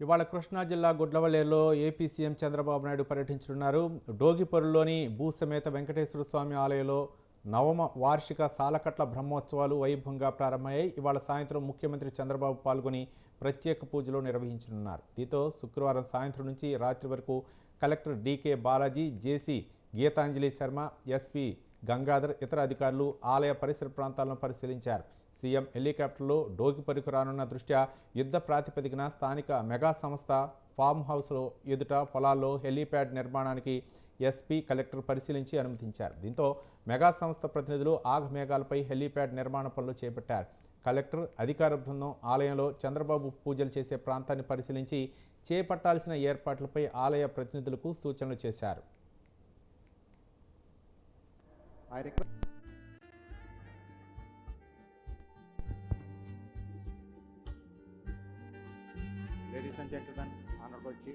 ఇవాళ కృష్ణా జిల్లా గుడ్లవల్లేలో ఏపీ సీఎం చంద్రబాబు నాయుడు పర్యటించనున్నారు. డోగిపొరులోని భూసమేత వెంకటేశ్వర స్వామి ఆలయంలో నవమ వార్షిక సాలకట్ల బ్రహ్మోత్సవాలు వైభవంగా ప్రారంభమయ్యాయి. ఇవాళ సాయంత్రం ముఖ్యమంత్రి చంద్రబాబు పాల్గొని ప్రత్యేక పూజలు నిర్వహించనున్నారు. దీంతో శుక్రవారం సాయంత్రం నుంచి రాత్రి వరకు collector DK Balaji JC Geetanjali Sharma SP Gangadhar ఇతర అధికారులు ఆలయ పరిసర ప్రాంతాలను పరిశీలించారు. సీఎం హెలికాప్టర్లో డోగిపరికి రానున్న దృష్ట్యా యుద్ధ ప్రాతిపదికన స్థానిక మెగా సంస్థ ఫామ్ హౌస్లో ఎదుట పొలాల్లో హెలీప్యాడ్ నిర్మాణానికి ఎస్పీ కలెక్టర్ పరిశీలించి అనుమతించారు. దీంతో మెగా సంస్థ ప్రతినిధులు ఆగమేఘాలపై హెలీప్యాడ్ నిర్మాణ పనులు చేపట్టారు. కలెక్టర్ అధికార బృందం ఆలయంలో చంద్రబాబు పూజలు చేసే ప్రాంతాన్ని పరిశీలించి చేపట్టాల్సిన ఏర్పాట్లపై ఆలయ ప్రతినిధులకు సూచనలు చేశారు. I request. Ladies and gentlemen, Honorable Chief